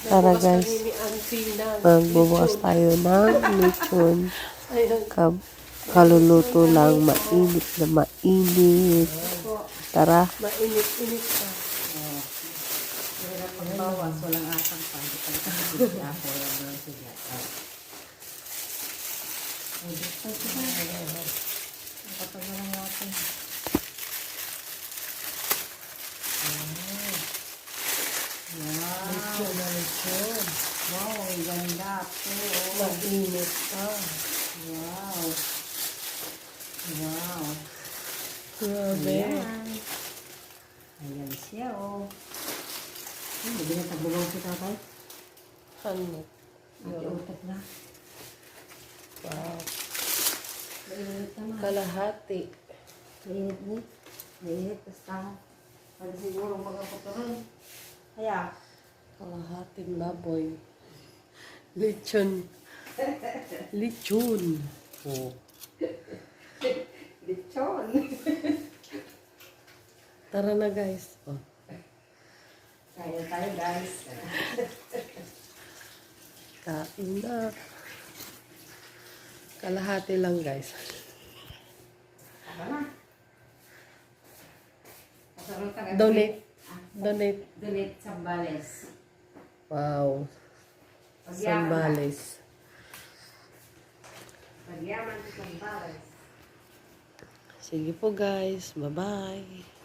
Tara guys, magbubukas tayo ng lechon. Kab kaluluto lang, mainit na mainit. Tara, Mainit-init pa. Hirap pagbawas, walang atang pa. Hindi pa nakakasya ako. Walang sila. Kapagalan natin. Wow. Lechon na lechon. Wow, ang ganda po. Mainit pa. Wow. Wow. Grabe. Ayan. Ayan siya, oh. Ay, hindi na tagbubaw si tatay. Ano? Nag-iutot na. Wow. Mainit naman. Kalahati. Mainit ni. Mainit. Basta. Pwede siguro magkaputuloy. Kaya, Kalahating baboy. Lechon. Lechon. Oh. lechon. Tara na guys. Oh. Kaya tayo, guys. Kain na. Kalahati lang guys. Ako na. Donate. Donate. Donate sa bales. Wow. Sambales. Pagyaman sa bales. Sige po guys. Bye-bye.